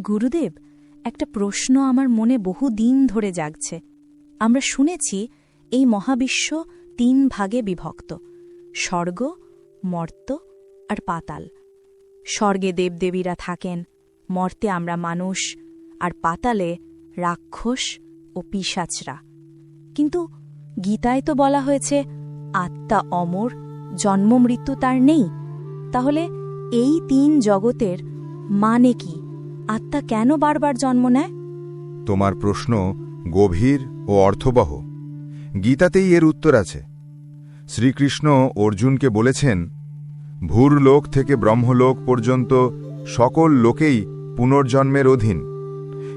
গুরুদেব, একটা প্রশ্ন আমার মনে বহু দিন ধরে জাগছে। আমরা শুনেছি, এই মহাবিশ্ব তিন ভাগে বিভক্ত, স্বর্গ মর্ত আর পাতাল। স্বর্গে দেবদেবীরা থাকেন, মর্তে আমরা মানুষ, আর পাতালে রাক্ষস ও পিসাচরা কিন্তু গীতায় তো বলা হয়েছে, আত্মা অমর, জন্ম মৃত্যু তার নেই। তাহলে এই তিন জগতের মানে কি? আত্মা কেন বারবার জন্ম নেয়? তোমার প্রশ্ন গভীর ও অর্থবহ। গীতাতেই এর উত্তর আছে। শ্রীকৃষ্ণ অর্জুনকে বলেছেন, ভূর লোক থেকে ব্রহ্মলোক পর্যন্ত সকল লোকেই পুনর্জন্মের অধীন।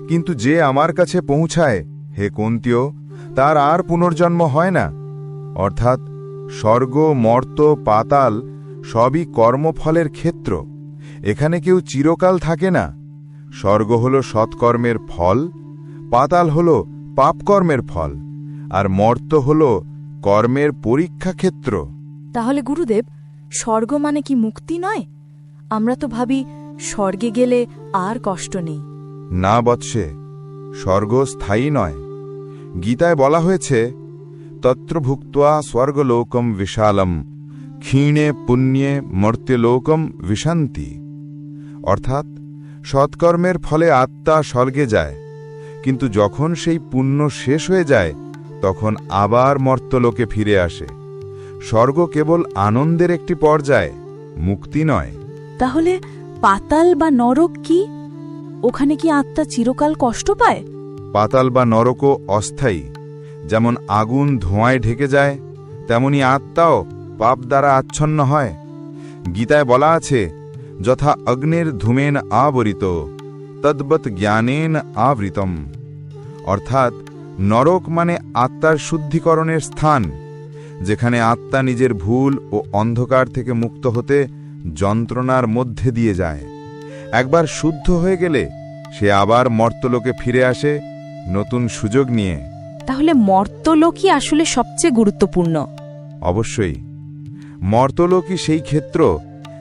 কিন্তু যে আমার কাছে পৌঁছায়, হে কন্তীয়, তার আর পুনর্জন্ম হয় না। অর্থাৎ স্বর্গ, মর্ত, পাতাল সবই কর্মফলের ক্ষেত্র। এখানে কেউ চিরকাল থাকে না। স্বর্গ হল সৎকর্মের ফল পাতাল হল পাপকর্মের ফল আর মর্ত হল কর্মের পরীক্ষা ক্ষেত্র তাহলে গুরুদেব স্বর্গ মানে কি মুক্তি নয়? আমরা তো ভাবি স্বর্গে গেলে আর কষ্ট নেই। না বৎসে স্বর্গ স্থায়ী নয়। গীতায় বলা হয়েছে তত্র ভুক্তা স্বর্গলোকম বিশালম ক্ষীণে পুণ্যে মর্ত্যলোকম বিশান্তি অর্থাৎ সৎকর্মের ফলে আত্মা স্বর্গে যায়। কিন্তু যখন সেই পুণ্য শেষ হয়ে যায় তখন আবার মর্ত্যলোকে ফিরে আসে। স্বর্গ কেবল আনন্দের একটি পর্যায় মুক্তি নয়। তাহলে পাতাল বা নরক কি? ওখানে কি আত্মা চিরকাল কষ্ট পায়? পাতাল বা নরকও অস্থায়ী। যেমন আগুন ধোঁয়ায় ঢেকে যায় তেমনি আত্মাও পাপ দ্বারা আচ্ছন্ন হয়। গীতায় বলা আছে যথা অগ্নের ধূমেন আবরিত তদ্বৎ জ্ঞানেন আবৃতম। অর্থাৎ নরক মানে আত্মার শুদ্ধিকরণের স্থান যেখানে আত্মা নিজের ভুল ও অন্ধকার থেকে মুক্ত হতে যন্ত্রণার মধ্যে দিয়ে যায়। একবার শুদ্ধ হয়ে গেলে সে আবার মর্তলোকে ফিরে আসে নতুন সুযোগ নিয়ে। তাহলে মর্তলোকই আসলে সবচেয়ে গুরুত্বপূর্ণ। অবশ্যই। মর্তলোকই সেই ক্ষেত্র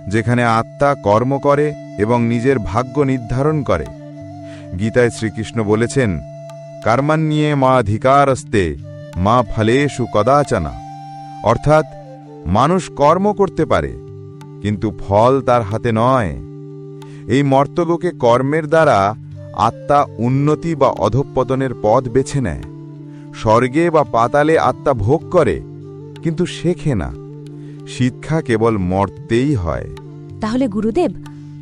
যেখানে আত্মা কর্ম করে এবং নিজের ভাগ্য নির্ধারণ করে। গীতায় শ্রীকৃষ্ণ বলেছেন কর্মান্যে মা অধিকারস্তে মা ফলেষু কদাচনা। অর্থাৎ, মানুষ কর্ম করতে পারে, কিন্তু ফল তার হাতে নয়। এই মর্তলোকে কর্মের দ্বারা আত্মা উন্নতি বা অধঃপতনের পথ বেছে নেয়। স্বর্গে বা পাতালে আত্মা ভোগ করে, কিন্তু শেখে না। শিক্ষা কেবল মর্তেই হয়। তাহলে গুরুদেব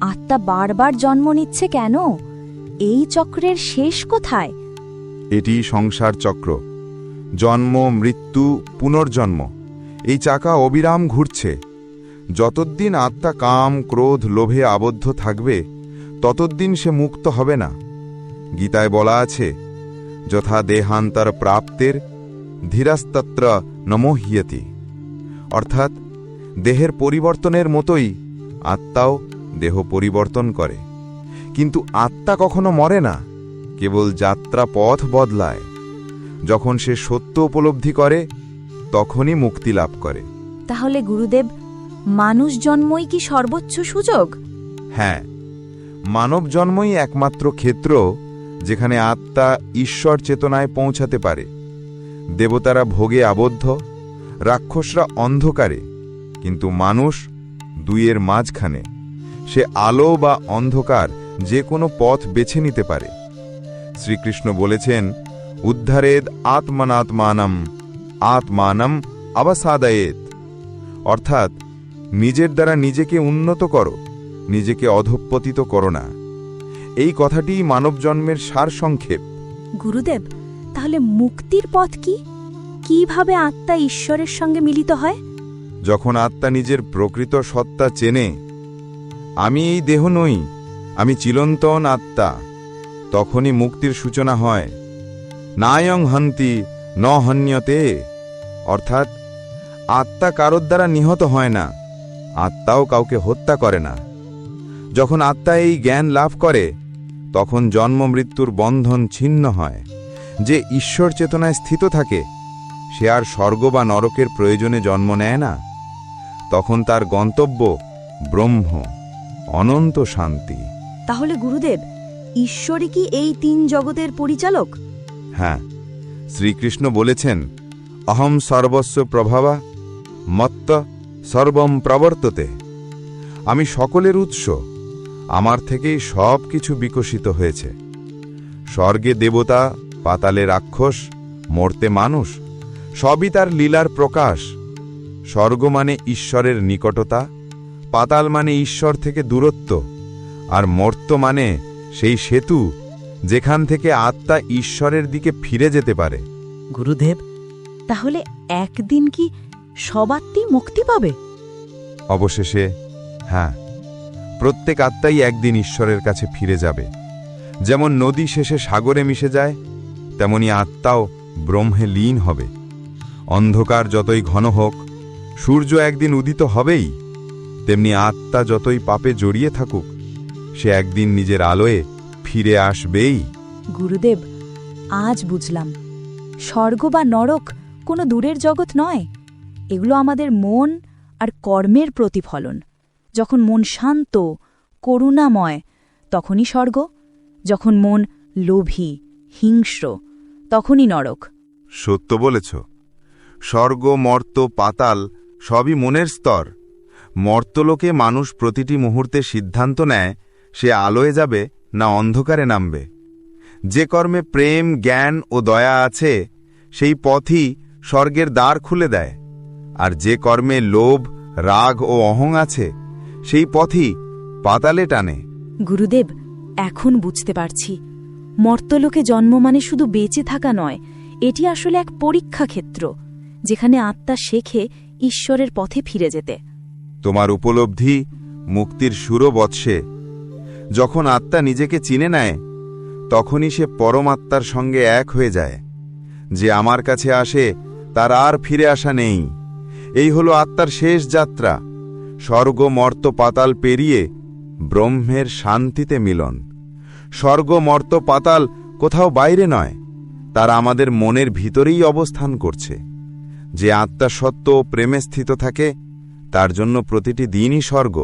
আত্মা বারবার জন্ম নিচ্ছে কেন? এই চক্রের শেষ কোথায়? এটি সংসার চক্র। জন্ম মৃত্যু পুনর্জন্ম। এই চাকা অবিরাম ঘুরছে। যতদিন আত্মা কাম ক্রোধ লোভে আবদ্ধ থাকবে ততদিন সে মুক্ত হবে না। গীতায় বলা আছে যথা দেহান্তর প্রাপ্তের ধীরাস্তত্র নমোহিয়তি। অর্থাৎ দেহের পরিবর্তনের মতোই আত্মাও দেহ পরিবর্তন করে। কিন্তু আত্মা কখনো মরে না কেবল যাত্রা পথ বদলায়। যখন সে সত্য উপলব্ধি করে তখনই মুক্তি লাভ করে। তাহলে গুরুদেব মানুষ জন্মই কি সর্বোচ্চ সুযোগ? হ্যাঁ মানব জন্মই একমাত্র ক্ষেত্র যেখানে আত্মা ঈশ্বর চেতনায় পৌঁছাতে পারে। দেবতারা ভোগে আবদ্ধ রাক্ষসরা অন্ধকারে। কিন্তু মানুষ দুইয়ের মাঝখানে। সে আলো বা অন্ধকার যে কোনো পথ বেছে নিতে পারে। শ্রীকৃষ্ণ বলেছেন, উদ্ধারেদ আত্মানাত্মানম, আত্মানম অবসাদায়েত অর্থাৎ, নিজের দ্বারা নিজেকে উন্নত করো, নিজেকে অধঃপতিত করো না। এই কথাটি মানব জন্মের সারসংক্ষেপ। গুরুদেব, তাহলে মুক্তির পথ কি? কীভাবে আত্মা ঈশ্বরের সঙ্গে মিলিত হয়? যখন আত্মা নিজের প্রকৃত সত্তা চেনে, আমি এই দেহ নই, আমি চিরন্তন আত্মা তখনই মুক্তির সূচনা হয়। নায়ং হন্তি ন হন্যতে। অর্থাৎ, আত্মা কারোর দ্বারা নিহত হয় না, আত্মাও কাউকে হত্যা করে না। যখন আত্মা এই জ্ঞান লাভ করে, তখন জন্ম মৃত্যুর বন্ধন ছিন্ন হয়। যে ঈশ্বর চেতনায় স্থিত থাকে, সে আর স্বর্গ বা নরকের প্রয়োজনে জন্ম নেয় না। তখন তার গন্তব্য ব্রহ্ম অনন্ত শান্তি। তাহলে গুরুদেব ঈশ্বরই কি এই তিন জগতের পরিচালক? হ্যাঁ শ্রীকৃষ্ণ বলেছেন অহম সর্বস্ব প্রভাবা মত্ত সর্বম প্রবর্ততে। আমি সকলের উৎস আমার থেকেই সব কিছু বিকশিত হয়েছে। স্বর্গে দেবতা পাতালে রাক্ষস মর্তে মানুষ সবই তার লীলার প্রকাশ। স্বর্গ মানে ঈশ্বরের নিকটতা পাতাল মানে ঈশ্বর থেকে দূরত্ব আর মর্ত মানে সেই সেতু যেখান থেকে আত্মা ঈশ্বরের দিকে ফিরে যেতে পারে। গুরুদেব তাহলে একদিন কি সবাত্মই মুক্তি পাবে? অবশেষে হ্যাঁ প্রত্যেক আত্মাই একদিন ঈশ্বরের কাছে ফিরে যাবে। যেমন নদী শেষে সাগরে মিশে যায় তেমনি আত্মাও ব্রহ্মে লীন হবে। অন্ধকার যতই ঘন হোক সূর্য একদিন উদিত হবেই তেমনি আত্মা যতই পাপে জড়িয়ে থাকুক সে একদিন নিজের আলোয় ফিরে আসবেই। গুরুদেব আজ বুঝলাম। স্বর্গ বা নরক কোনো দূরের জগৎ নয়। এগুলো আমাদের মন আর কর্মের প্রতিফলন। যখন মন শান্ত করুণাময় তখনই স্বর্গ। যখন মন লোভী হিংস্র তখনই নরক। সত্য বলেছ। স্বর্গ মর্ত পাতাল সবই মনের স্তর। মর্তলোকে মানুষ প্রতিটি মুহূর্তে সিদ্ধান্ত নেয়, সে আলোয় যাবে না অন্ধকারে নামবে। যে কর্মে প্রেম, জ্ঞান ও দয়া আছে, সেই পথই স্বর্গের দ্বার খুলে দেয়। আর যে কর্মে লোভ, রাগ ও অহং আছে, সেই পথই পাতালে টানে। গুরুদেব, এখন বুঝতে পারছি। মর্তলোকে জন্ম মানে শুধু বেঁচে থাকা নয়, এটি আসলে এক পরীক্ষা ক্ষেত্র যেখানে আত্মা শেখে ঈশ্বরের পথে ফিরে যেতে। তোমার উপলব্ধি মুক্তির সুরো বৎসে যখন আত্মা নিজেকে চিনে নেয়, তখনই সে পরমাত্মার সঙ্গে এক হয়ে যায়। যে আমার কাছে আসে, তার আর ফিরে আসা নেই। এই হলো আত্মার শেষ যাত্রা। স্বর্গ মর্ত পাতাল পেরিয়ে ব্রহ্মের শান্তিতে মিলন। স্বর্গ মর্ত পাতাল কোথাও বাইরে নয়, তারা আমাদের মনের ভিতরেই অবস্থান করছে। যে আত্মা সত্য ও প্রেমে স্থিত থাকে তার জন্য প্রতিটি দিনই স্বর্গ।